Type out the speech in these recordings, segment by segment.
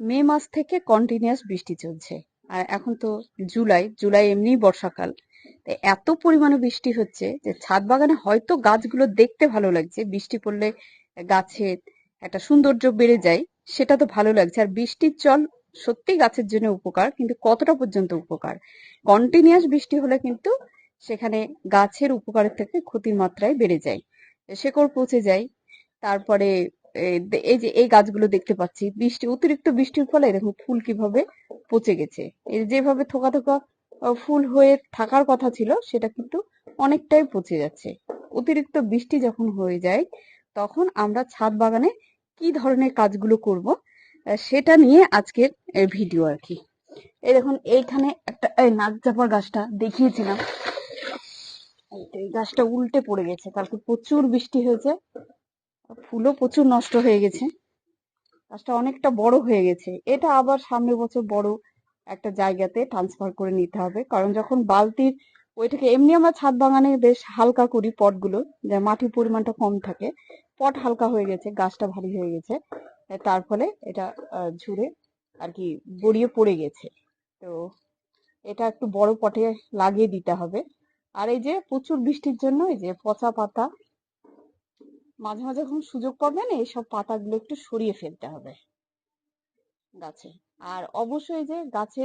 মে মাস থেকে কন্টিনিউয়াস বৃষ্টি চলছে। আর এখন তো জুলাই জুলাই এমনিই বর্ষাকাল। এত পরিমাণে বৃষ্টি হচ্ছে যে ছাদ বাগানে হয়তো গাছগুলো দেখতে ভালো লাগছে। বৃষ্টি পড়লে গাছের একটা সৌন্দর্য বেড়ে যায়, সেটা তো ভালো লাগছে। আর বৃষ্টির জল সত্যি গাছের জন্য উপকার, কিন্তু কতটা পর্যন্ত উপকার? কন্টিনিউয়াস বৃষ্টি হলে কিন্তু সেখানে গাছের উপকারের থেকে ক্ষতির মাত্রায় বেড়ে যায়। শেকড় পচে যায়, তারপরে এই যে এই গাছগুলো দেখতে পাচ্ছি, বৃষ্টি, অতিরিক্ত বৃষ্টির ফলে দেখুন ফুল কীভাবে পচে গেছে। যেভাবে থোকা থোকা ফুল হয়ে থাকার কথা ছিল, সেটা কিন্তু অনেকটাই পচে যাচ্ছে। অতিরিক্ত বৃষ্টি যখন হয়ে যায়, তখন আমরা ছাদ বাগানে কি ধরনের কাজগুলো করব সেটা নিয়ে আজকের ভিডিও আর কি। এই দেখুন, এইখানে একটা, এই নাক চাপার গাছটা দেখিয়েছিলাম। এই গাছটা উল্টে পড়ে গেছে, কালকে প্রচুর বৃষ্টি হয়েছে। ফুলও প্রচুর নষ্ট হয়ে গেছে। গাছটা অনেকটা বড় হয়ে গেছে। এটা আবার সামনের বছর বড় একটা জায়গাতে ট্রান্সফার করে নিতে হবে। কারণ যখন বালতির ওইটাকে, এমনি আমরা ছাদ বাগানে বেশ হালকা করি পটগুলো, যে মাটির পরিমাণটা কম থাকে, পট হালকা হয়ে গেছে, গাছটা ভারী হয়ে গেছে। তার ফলে এটা ঝুড়ে আর কি গড়িয়ে পড়ে গেছে। তো এটা একটু বড় পটে লাগিয়ে দিতে হবে। আর এই যে প্রচুর বৃষ্টির জন্য এই যে পচা পাতা মাঝে মাঝে যখন সুযোগ পাবেন, এইসব পাতাগুলো একটু সরিয়ে ফেলতে হবে। গাছে। আর অবশ্যই যে গাছে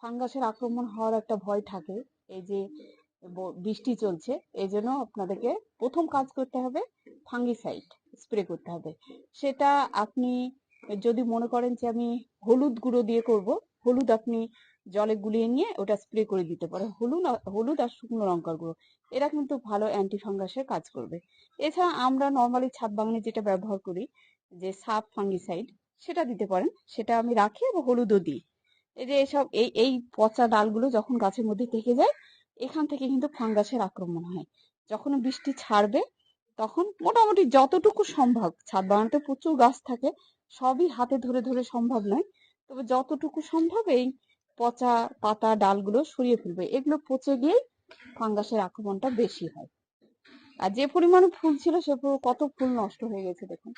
ফাঙ্গাসের আক্রমণ হওয়ার একটা ভয় থাকে, এই যে বৃষ্টি চলছে, এই জন্য আপনাদেরকে প্রথম কাজ করতে হবে ফাঙ্গিসাইড স্প্রে করতে হবে। সেটা আপনি যদি মনে করেন যে আমি হলুদ গুঁড়ো দিয়ে করব, হলুদ আপনি জলে গুলিয়ে নিয়ে ওটা স্প্রে করে দিতে পারেন হলুদ হলুদ আর শুকনো লঙ্কার গুঁড়ো। এরা কিন্তু ভালো অ্যান্টি ফাঙ্গাসের কাজ করবে। এছাড়া আমরা নর্মালি ছাদ বাগানে যেটা ব্যবহার করি, যে সাপ ফাঙ্গিসাইড সেটা দিতে পারেন। সেটা আমি রাখি এবং হলুদও দিই। এই যে এসব, এই এই পচা ডালগুলো যখন গাছের মধ্যে থেকে যায়, এখান থেকে কিন্তু ফাঙ্গাসের আক্রমণ হয়। যখন বৃষ্টি ছাড়বে, তখন মোটামুটি যতটুকু সম্ভব, ছাদ বাগানতে প্রচুর গাছ থাকে, সবই হাতে ধরে ধরে সম্ভব নয়। তবে যতটুকু সম্ভব এই পচা পাতা ডালগুলো সরিয়ে ফেলবে। এগুলো পচে গিয়েই ফাঙ্গাসের আক্রমণটা বেশি হয়। আর যে পরিমাণে ফুল ছিল সে কত ফুল নষ্ট হয়ে গেছে দেখুন।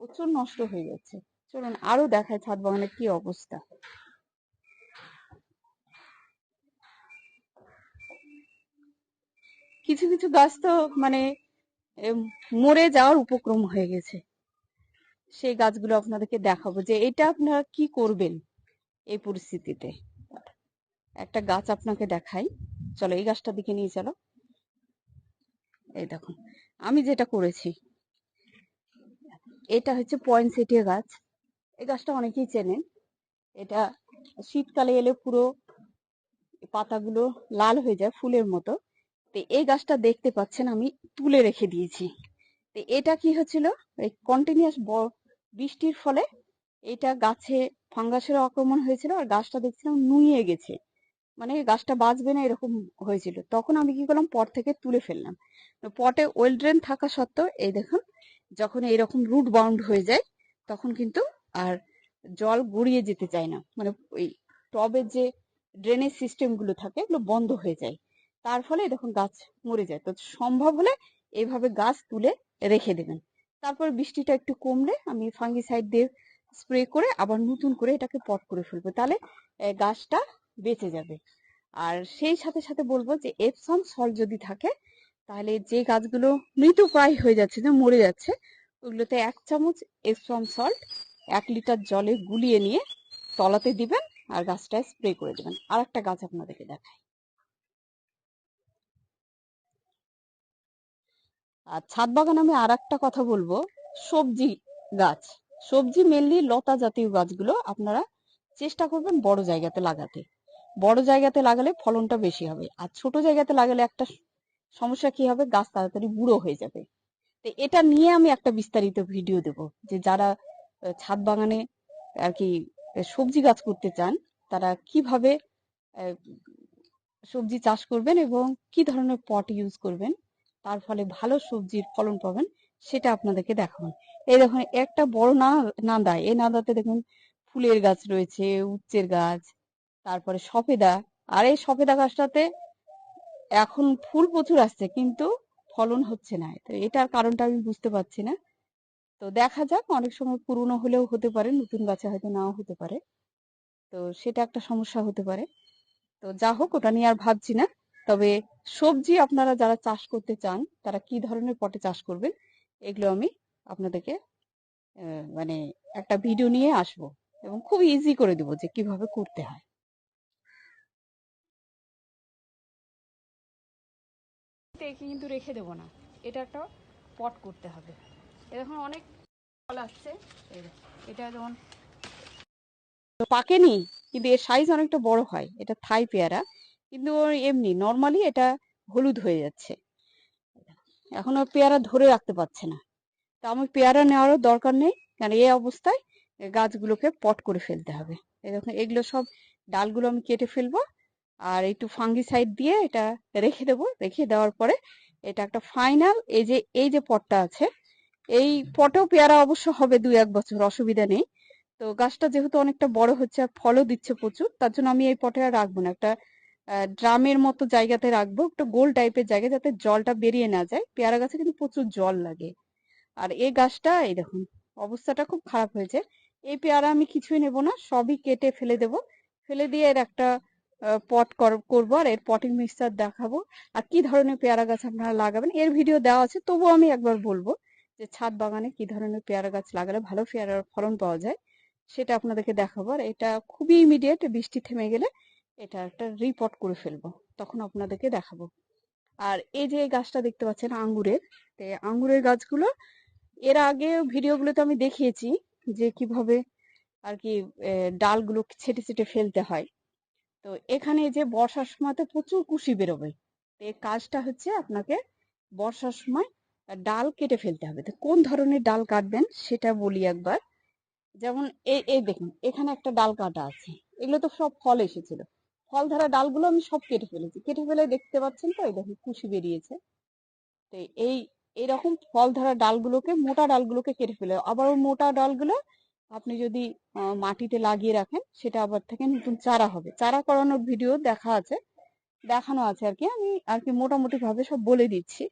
প্রচুর নষ্ট হয়ে যাচ্ছে চলুন আরও দেখায় ছাদ বাগানের কি অবস্থা। কিছু কিছু গাছ তো মানে মরে যাওয়ার উপক্রম হয়ে গেছে। সেই গাছগুলো আপনাদেরকে দেখাবো যে এটা আপনারা কি করবেন এই পরিস্থিতিতে। একটা গাছ আপনাকে দেখাই। চলো এই গাছটা দিকে নিয়ে চলো। এই দেখুন আমি যেটা করেছি, এটা হচ্ছে পয়েন্ট পয়েন্টসেটিয়া গাছ। এই গাছটা অনেকেই চেনেন। এটা শীতকালে এলে পুরো পাতাগুলো লাল হয়ে যায় ফুলের মতো। তো এই গাছটা দেখতে পাচ্ছেন আমি তুলে রেখে দিয়েছি। তো এটা কি হচ্ছিল? এই কন্টিনিউয়াস বৃষ্টির ফলে এটা গাছে ফাঙ্গাসের আক্রমণ হয়েছিল আর গাছটা দেখছিলাম নুয়ে গেছে। মানে গাছটা বাঁচবে না এরকম হয়েছিল। তখন আমি কি করলাম, পট থেকে তুলে ফেললাম। পটে ওয়েল ড্রেন থাকা সত্ত্বেও, এই দেখুন, যখন এরকম রুট বাউন্ড হয়ে যায়, তখন কিন্তু আর জল গড়িয়ে যেতে চায় না। মানে ওই টবের যে ড্রেনেজ সিস্টেমগুলো থাকে, এগুলো বন্ধ হয়ে যায়। তার ফলে দেখুন, গাছ মরে যায়। তো সম্ভব হলে এইভাবে গাছ তুলে রেখে দেবেন। তারপর বৃষ্টিটা একটু কমলে আমি ফাঙ্গিসাইড দিয়ে স্প্রে করে আবার নতুন করে এটাকে পট করে ফেলব। তাহলে গাছটা বেঁচে যাবে। আর সেই সাথে সাথে বলব যে এপসম সল্ট যদি থাকে, তাহলে যে গাছগুলো মৃত প্রায় হয়ে যাচ্ছে, যে মরে যাচ্ছে, ওগুলোতে এক চামচ এপসম সল্ট এক লিটার জলে গুলিয়ে নিয়ে তলাতে দিবেন আর গাছটায় স্প্রে করে দেবেন। আর একটা গাছ আপনাদেরকে দেখাই। আর ছাদ বাগান আমি আর একটা কথা বলব, সবজি গাছ। সবজি মেনলি লতা জাতীয় গাছগুলো আপনারা চেষ্টা করবেন বড় জায়গাতে লাগাতে। বড় জায়গাতে লাগালে ফলনটা বেশি হবে। আর ছোট জায়গাতে লাগালে একটা সমস্যা কি হবে? গাছ তাড়াতাড়ি বুড়ো হয়ে যাবে। তো এটা নিয়ে আমি একটা বিস্তারিত ভিডিও দেব যে যারা ছাদ বাগানে আর কি সবজি গাছ করতে চান, তারা কীভাবে সবজি চাষ করবেন এবং কি ধরনের পট ইউজ করবেন, তার ফলে ভালো সবজির ফলন পাবেন, সেটা আপনাদেরকে দেখাবো। এই দেখুন, একটা বড় না, নাদা, এই নাদাতে দেখুন ফুলের গাছ রয়েছে, উচ্চের গাছ তারপরে সফেদা। আর এই সফেদা গাছটাতে এখন ফুল প্রচুর আসছে, কিন্তু ফলন হচ্ছে না। তো এটার কারণটা আমি বুঝতে পারছি না। তো দেখা যাক, অনেক সময় পুরনো হলেও হতে পারে, নতুন গাছে হয়তো নাও হতে পারে। তো সেটা একটা সমস্যা হতে পারে। তো যা হোক, ওটা নিয়ে আর ভাবছি না। তবে সবজি আপনারা যারা চাষ করতে চান, তারা কি ধরনের পটে চাষ করবেন, এগুলো আমি আপনাদেরকে মানে একটা ভিডিও নিয়ে আসব এবং খুব ইজি করে দেবো যে কীভাবে করতে হয়। একে কিন্তু রেখে দেবো না। এটা একটা পট করতে হবে। এরকম অনেক ফল আসছে। এটা যেমন পাকেনি, কিন্তু এর সাইজ অনেকটা বড় হয়। এটা থাই পেয়ারা, কিন্তু ওর এমনি নর্মালি এটা হলুদ হয়ে যাচ্ছে। এখন আর পেয়ারা ধরে রাখতে পারছে না। তা আমি পেয়ারা নেওয়ারও দরকার নেই, কারণ এই অবস্থায় গাছগুলোকে পট করে ফেলতে হবে। এরকম এগুলো সব ডালগুলো আমি কেটে ফেলব। আর একটু ফাঙ্গিসাইড দিয়ে এটা রেখে দেবো। রেখে দেওয়ার পরে এটা একটা ফাইনাল এই যে এই যে পটটা আছে, এই পটেও পেয়ারা অবশ্য হবে দুই এক বছর, অসুবিধা নেই। তো গাছটা যেহেতু অনেকটা বড় হচ্ছে আর ফলও দিচ্ছে প্রচুর, তার জন্য আমি এই পটে আর রাখব না। একটা ড্রামের মতো জায়গাতে রাখব, একটু গোল টাইপের জায়গা যাতে জলটা বেরিয়ে না যায়। পেয়ারা গাছে কিন্তু প্রচুর জল লাগে। আর এই গাছটা, এই দেখুন, অবস্থাটা খুব খারাপ হয়েছে। এই পেয়ারা আমি কিছুই নেব না, সবই কেটে ফেলে দেব। ফেলে দিয়ে এর একটা পট করব আর এর পটিং মিক্সচার দেখাবো। আর কি ধরনের পেয়ারা গাছ আপনারা লাগাবেন, এর ভিডিও দেওয়া আছে, তবুও আমি একবার বলব যে ছাদ বাগানে কি ধরনের পেয়ারা গাছ লাগালে ভালো পেয়ারার ফলন পাওয়া যায়, সেটা আপনাদেরকে দেখাবো। আর এটা খুবই ইমিডিয়েট বৃষ্টি থেমে গেলে এটা একটা রিপোর্ট করে ফেলব, তখন আপনাদেরকে দেখাবো। আর এই যে গাছটা দেখতে পাচ্ছেন আঙ্গুরের আঙ্গুরের গাছগুলো, এর আগে ভিডিওগুলোতে আমি দেখিয়েছি যে কীভাবে আর কি ডালগুলো ছেটে ছেটে ফেলতে হয়। তো এখানে যে বর্ষার সময়তে প্রচুর কুশি বেরোবে, তো এই কাজটা হচ্ছে আপনাকে বর্ষার সময় ডাল কেটে ফেলতে হবে। তো কোন ধরনের ডাল কাটবেন সেটা বলি একবার। যেমন এই এই দেখুন, এখানে একটা ডাল কাটা আছে, এগুলো তো সব ফল এসেছিল। ফল ধরা ডালগুলো আমি সব কেটে ফেলেছি, কেটে ফেলে দেখতে পাচ্ছেন তো? এই দেখুন, কুশি বেরিয়েছে। তো এই, এরকম ফল ধরা ডালগুলোকে, মোটা ডালগুলোকে কেটে ফেলে, আবার ওই মোটা ডালগুলো আপনি যদি মাটিতে লাগিয়ে রাখেন, সেটা আবার থেকে নতুন চারা হবে। চারা করানোর ভিডিও দেখা আছে, দেখানো আছে আর কি। আমি আর কি মোটামুটি ভাবে সব বলে দিচ্ছি।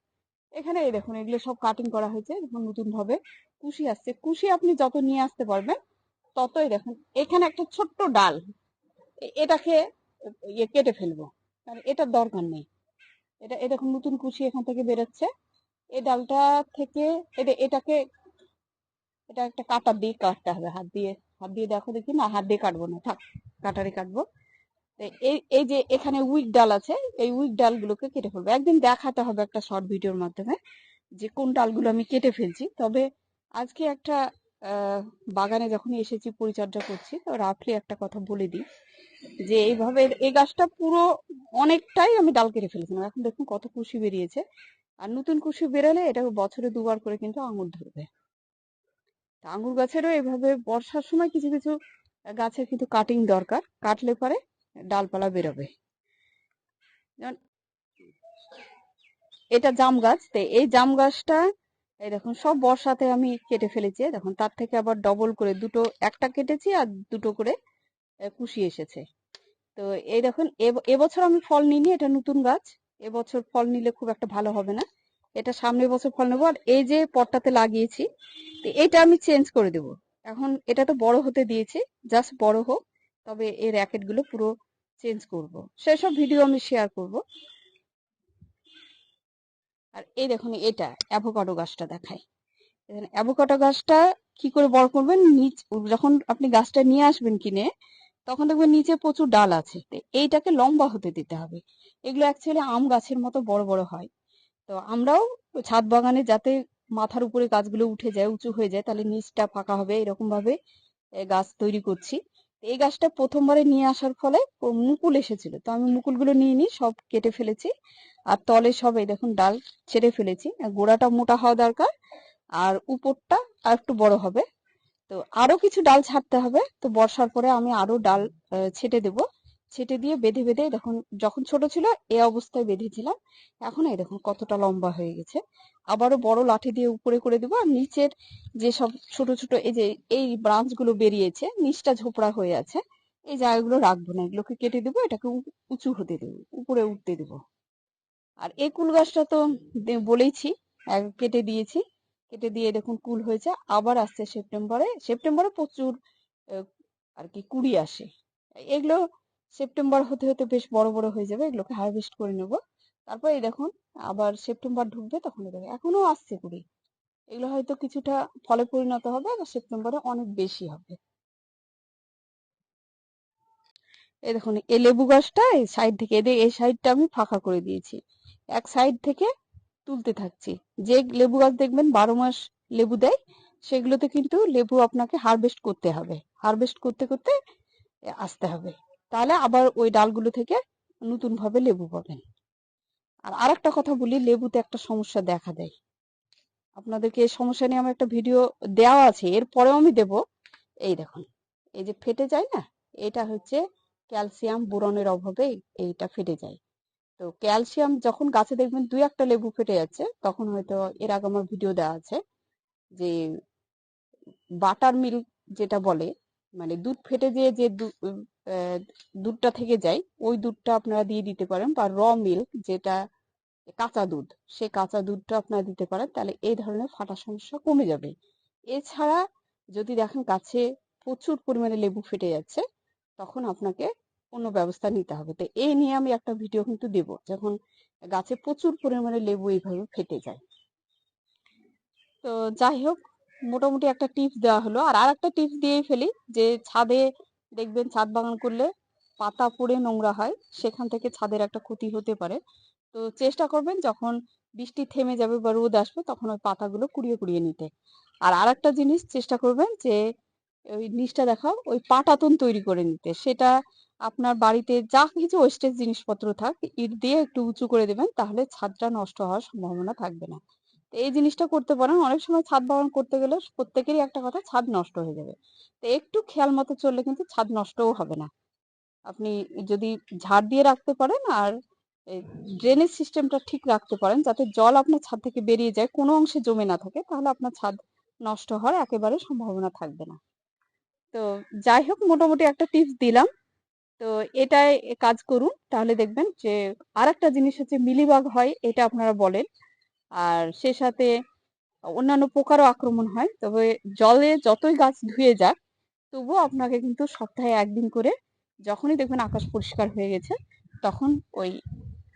এখানে এই দেখুন, এগুলো সব কাটিং করা হয়েছে, দেখুন নতুন ভাবে কুশি আসছে। কুশি আপনি যত নিয়ে আসতে পারবেন, ততই দেখুন, এখানে একটা ছোট্ট ডাল এটাকে ইয়ে কেটে ফেলব। কারণ এটার দরকার নেই। এটা, এ দেখুন, নতুন কুশি এখান থেকে বেরোচ্ছে। এই ডালটা থেকে এটা এটাকে এটা একটা কাটার দিয়ে কাটতে হবে, হাত দিয়ে হাত দিয়ে দেখো দেখি, না, হাত দিয়ে কাটবো না, থাক, কাটারি কাটবো। এই এই যে এখানে উইক ডাল আছে, এই উইক ডালগুলোকে কেটে ফেলব। একদিন দেখাতে হবে একটা শর্ট ভিডিওর মাধ্যমে যে কোন ডালগুলো আমি কেটে ফেলছি। তবে আজকে একটা বাগানে যখন এসেছি পরিচর্যা করছি, তো রাফলি একটা কথা বলে দিই যে এইভাবে এই গাছটা পুরো অনেকটাই আমি ডাল কেটে ফেলেছিলাম। এখন দেখুন কত কুশি বেরিয়েছে। আর নতুন কুশি বেরোলে এটা বছরে দুবার করে কিন্তু আঙুর ধরবে। তা আঙ্গুর গাছেরও এভাবে বর্ষার সময় কিছু কিছু গাছের কিন্তু কাটিং দরকার। কাটলে পরে ডালপালা বেরোবে। যেমন এটা জাম গাছ, তো এই জাম গাছটা, এই দেখুন, সব বর্ষাতে আমি কেটে ফেলেছি। দেখুন, তার থেকে আবার ডবল করে দুটো, একটা কেটেছি আর দুটো করে কুশি এসেছে। তো এই দেখুন, এব- এবছর আমি ফল নিইনি, এটা নতুন গাছ। এবছর ফল নিলে খুব একটা ভালো হবে না। এটা সামনের বছর ফল নেব, আর এই যে পটটাতে লাগিয়েছি এটা আমি চেঞ্জ করে দেব। এখন এটা তো বড় হতে দিয়েছি, জাস্ট বড় হোক, তবে এই র্যাকেটগুলো পুরো চেঞ্জ করব। সেসব ভিডিও আমি শেয়ার করব। আর এই দেখুন এটা, অ্যাভোকাডো গাছটা দেখাই। অ্যাভোকাডো গাছটা কি করে বড় করবেন? নিচ, যখন আপনি গাছটা নিয়ে আসবেন কিনে, তখন দেখবেন নিচে প্রচুর ডাল আছে। এইটাকে লম্বা হতে দিতে হবে। এগুলো অ্যাকচুয়ালি আম গাছের মতো বড় বড় হয়। তো আমরাও ছাদ বাগানে যাতে মাথার উপরে গাছগুলো উঠে যায়, উঁচু হয়ে যায়, তাহলে নিচটা ফাঁকা হবে এরকম ভাবে গাছ তৈরি করছি। এই গাছটা প্রথমবারে নিয়ে আসার ফলে মুকুল এসেছিল। তো আমি মুকুলগুলো নিয়ে নিই, সব কেটে ফেলেছি। আর তলে সব দেখুন ডাল ছেড়ে ফেলেছি। গোড়াটা মোটা হওয়া দরকার, আর উপরটা আর একটু বড় হবে। তো আরও কিছু ডাল ছাড়তে হবে। তো বর্ষার পরে আমি আরও ডাল ছেটে দেব। ছেটে দিয়ে বেঁধে বেঁধে দেখুন, যখন ছোট ছিল এ অবস্থায় বেঁধেছিলাম। এখন এই দেখুন কতটা লম্বা হয়ে গেছে। আবারও বড় লাঠি দিয়ে উপরে করে দেবো আর নিচের যে সব ছোট ছোট এই যে, এই ব্রাঞ্চগুলো বেরিয়েছে, নিচটা ঝোপড়া হয়ে আছে, এই জায়গাগুলো রাখব না। এগুলোকে কেটে দেবো, এটাকে উঁচু হতে দেবো, উপরে উঠতে দেবো। আর এই কুল গাছটা তো বলেইছি কেটে দিয়েছি, কেটে দিয়ে দেখুন কুল হয়েছে। আবার আসছে সেপ্টেম্বরে সেপ্টেম্বরে প্রচুর আর কি কুড়ি আসে। এগুলো সেপ্টেম্বর হতে হতে বেশ বড় বড় হয়ে যাবে, এগুলোকে হারভেস্ট করে নেব। তারপর এই দেখুন, আবার সেপ্টেম্বর ঢুকবে, তখন এই দেখো এখনও আসছে কুড়ি। এগুলো হয়তো কিছুটা ফলে পরিণত হবে আর সেপ্টেম্বরে অনেক বেশি হবে। এই দেখুন এই লেবু গাছটা এই সাইড থেকে, এদের, এই সাইডটা আমি ফাঁকা করে দিয়েছি। এক সাইড থেকে তুলতে থাকছি। যে লেবু গাছ দেখবেন বারো মাস লেবু দেয়, সেগুলোতে কিন্তু লেবু আপনাকে হারভেস্ট করতে হবে। হারভেস্ট করতে করতে আসতে হবে। তাহলে আবার ওই ডালগুলো থেকে নতুন ভাবে লেবু পাবেন আর আরেকটা কথা বলি, লেবুতে একটা সমস্যা দেখা দেয়। আপনাদেরকে এই সমস্যা নিয়ে আমার একটা ভিডিও দেওয়া আছে এর পরেও আমি দেব। এই দেখুন, এই যে ফেটে যায় না, এটা হচ্ছে ক্যালসিয়াম বোরনের অভাবে এইটা ফেটে যায়। তো ক্যালসিয়াম যখন গাছে দেখবেন দুই একটা লেবু ফেটে যাচ্ছে, তখন হয়তো এর আগে আমার ভিডিও দেওয়া আছে যে বাটার মিল্ক যেটা বলে মানে দুধ ফেটে দিয়ে যে দুধটা থেকে যায়। ওই দুধটা আপনারা দিয়ে দিতে পারেন বা র মিল্ক যেটা কাঁচা দুধ, সে কাঁচা দুধটা আপনারা দিতে পারেন, তাহলে এই ধরনের ফাটা সমস্যা কমে যাবে। এছাড়া যদি দেখেন গাছে প্রচুর পরিমাণে লেবু ফেটে যাচ্ছে, তখন আপনাকে অন্য ব্যবস্থা নিতে হবে। তো এই নিয়ে আমি একটা ভিডিও কিন্তু দেব, যখন গাছে প্রচুর পরিমাণে লেবু এইভাবে ফেটে যায়। তো যাই হোক, মোটামুটি একটা টিপস দেওয়া হলো। আর আরেকটা টিপস দিয়েই ফেলি যে ছাদে দেখবেন ছাদ বাগান করলে পাতা পড়ে নোংরা হয়, সেখান থেকে ছাদের একটা ক্ষতি হতে পারে। তো চেষ্টা করবেন যখন বৃষ্টি থেমে যাবে বা রোদ আসবে তখন ওই পাতাগুলো কুড়িয়ে কুড়িয়ে নিতে। আর আরেকটা জিনিস চেষ্টা করবেন যে ওই নিচটা দেখাও, ওই পাটাতন তৈরি করে নিতে। সেটা আপনার বাড়িতে যা কিছু ওয়েস্টেজ জিনিসপত্র থাক, ইট দিয়ে একটু উঁচু করে দেবেন, তাহলে ছাদটা নষ্ট হওয়ার সম্ভাবনা থাকবে না। তো এই জিনিসটা করতে পারেন। অনেক সময় ছাদ বাগান করতে গেলে প্রত্যেকেরই একটা কথা, ছাদ নষ্ট হয়ে যাবে। তো একটু খেয়াল মতো চললে কিন্তু ছাদ নষ্টও হবে না। আপনি যদি ঝাড় দিয়ে রাখতে পারেন আর ড্রেনেজ সিস্টেমটা ঠিক রাখতে পারেন, যাতে জল আপনার ছাদ থেকে বেরিয়ে যায়, কোনো অংশে জমে না থাকে, তাহলে আপনার ছাদ নষ্ট হওয়ার একেবারে সম্ভাবনা থাকবে না। তো যাই হোক, মোটামুটি একটা টিপস দিলাম। তো এটাই কাজ করুন। তাহলে দেখবেন যে আর একটা জিনিস হচ্ছে মিলিবাগ হয়, এটা আপনারা বলেন। আর সে সাথে অন্যান্য পোকারও আক্রমণ হয়। তবে জলে যতই গাছ ধুয়ে যাক, তবুও আপনাকে কিন্তু সপ্তাহে একদিন করে যখনই দেখবেন আকাশ পরিষ্কার হয়ে গেছে, তখন ওই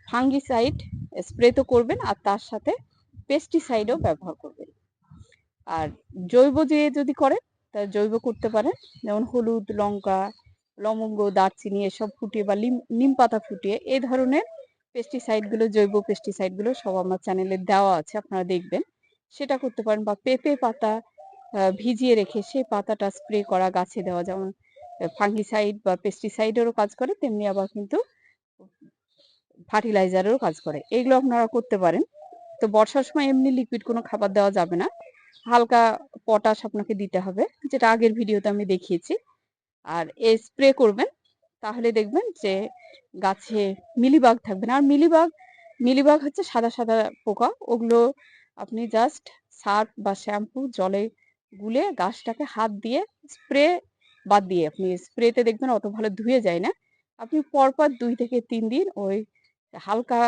ফাঙ্গিসাইড স্প্রে তো করবেন আর তার সাথে পেস্টিসাইডও ব্যবহার করবেন। আর জৈব দিয়ে যদি করেন, তা জৈব করতে পারেন। যেমন হলুদ, লঙ্কা, লবঙ্গ, দারচিনি এসব ফুটিয়ে বা লিম, নিম পাতা ফুটিয়ে এই ধরনের পেস্টিসাইডগুলো, জৈব পেস্টিসাইডগুলো সব আমার চ্যানেলে দেওয়া আছে, আপনারা দেখবেন। সেটা করতে পারেন বা পেঁপে পাতা ভিজিয়ে রেখে সেই পাতাটা স্প্রে করা গাছে দেওয়া, যেমন ফাঙ্গিসাইড বা পেস্টিসাইডেরও কাজ করে, তেমনি আবার কিন্তু ফার্টিলাইজারেরও কাজ করে। এগুলো আপনারা করতে পারেন। তো বর্ষার সময় এমনি লিকুইড কোনো খাবার দেওয়া যাবে না। হালকা পটাশ আপনাকে দিতে হবে, যেটা আগের ভিডিওতে আমি দেখিয়েছি। আর এ স্প্রে করবেন তাহলে দেখবেন যে গাছে মিলিবাগ থাকবে না। আর মিলিবাগ মিলিবাগ হচ্ছে সাদা সাদা পোকা। ওগুলো আপনি জাস্ট সার্ফ বা শ্যাম্পু জলে গুলে গাছটাকে হাত দিয়ে স্প্রে, বাদ দিয়ে আপনি স্প্রেতে দেখবেন অত ভালো ধুয়ে যায় না। আপনি পরপর দুই থেকে তিন দিন ওই হালকা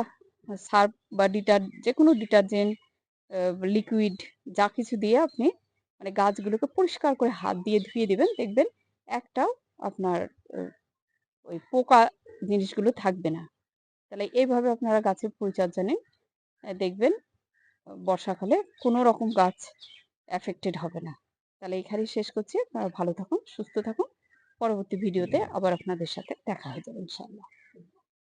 সার্ফ বা ডিটার যে কোনো ডিটারজেন্ট লিকুইড যা কিছু দিয়ে আপনি মানে গাছগুলোকে পরিষ্কার করে হাত দিয়ে ধুয়ে দিবেন। দেখবেন একটাও আপনার ওই পোকা জিনিসগুলো থাকবে না। তাহলে এইভাবে আপনারা গাছের পরিচর্যা নিন। দেখবেন বর্ষাকালে কোনো রকম গাছ অ্যাফেক্টেড হবে না। তাহলে এখানেই শেষ করছি। আপনারা ভালো থাকুন সুস্থ থাকুন। পরবর্তী ভিডিওতে আবার আপনাদের সাথে দেখা হয়ে যাবে ইনশাআল্লাহ।